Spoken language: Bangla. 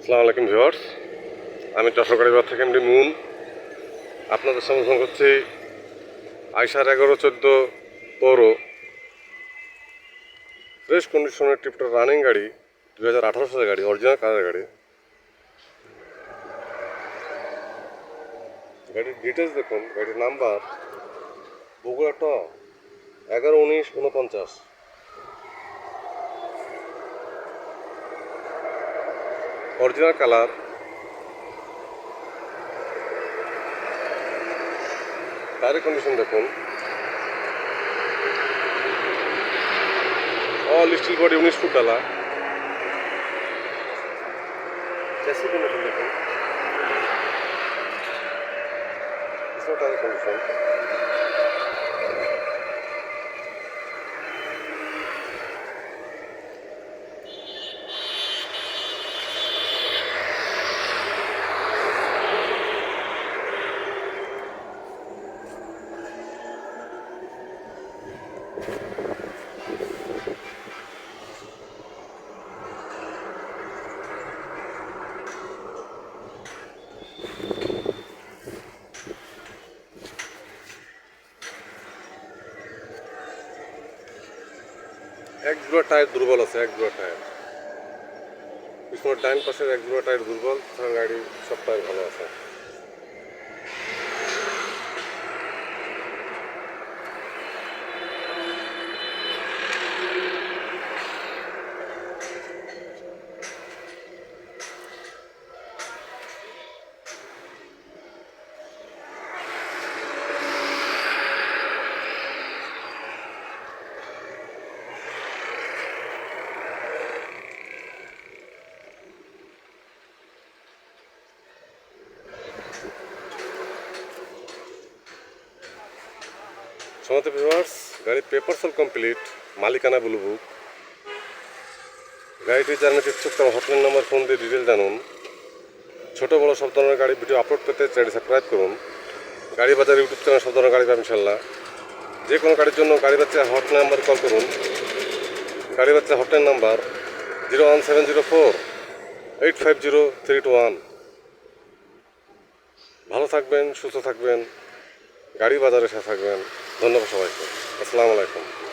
আসসালামু আলাইকুম ভিউয়ার্স। আমি বাজার থেকে এমডি মুন। আপনাদের সমর্থন করছি আইসার এগারো, চোদ্দ পৌর ফ্রেশ কন্ডিশনের ট্রিপটা রানিং গাড়ি দু হাজার আঠারো সালের গাড়ি অরিজিনাল কারের গাড়ি। গাড়ির ডিটেলস দেখুন, গাড়ির নাম্বার বগুড়া ট এগারো, উনিশ উনপঞ্চাশ অরিজিনাল কালার টায়ারের কন্ডিশন দেখুন। অল স্টিল বডি উনিশ ফুট ডালা। দেখুন। কন্ডিশন এক জোড়া টায়ার দুর্বল আছে এক জোড়া টায়ার পিছনের ডাইন পাশের এক জোড়া টায়ার দুর্বল তার গাড়ি সব টায়ার ভালো আছে সমাতে ভিউয়ার্স গাড়ির পেপার সল কমপ্লিট মালিকানা ব্লু বুক গাড়িটি জানাতে ইচ্ছুক তার হটলাইন নাম্বার ফোন দিয়ে ডিটেল জানুন। ছোটো, বড় সব ধরনের গাড়ি ভিডিও আপলোড পেতে চ্যানেল সাবস্ক্রাইব করুন। গাড়ি বাজার ইউটিউব চ্যানেল সব ধরনের গাড়ি পাবেন ইনশাল্লাহ যে কোনো গাড়ির জন্য গাড়ি বাচ্চা হটলাইন নাম্বার কল করুন। গাড়ি বাচ্চা hotline number zero one seven zero four eight five zero three two one ভালো থাকবেন, সুস্থ থাকবেন। গাড়ি বাজারে সাথে থাকবেন। ধন্যবাদ সবাইকে। আসসালামু আলাইকুম।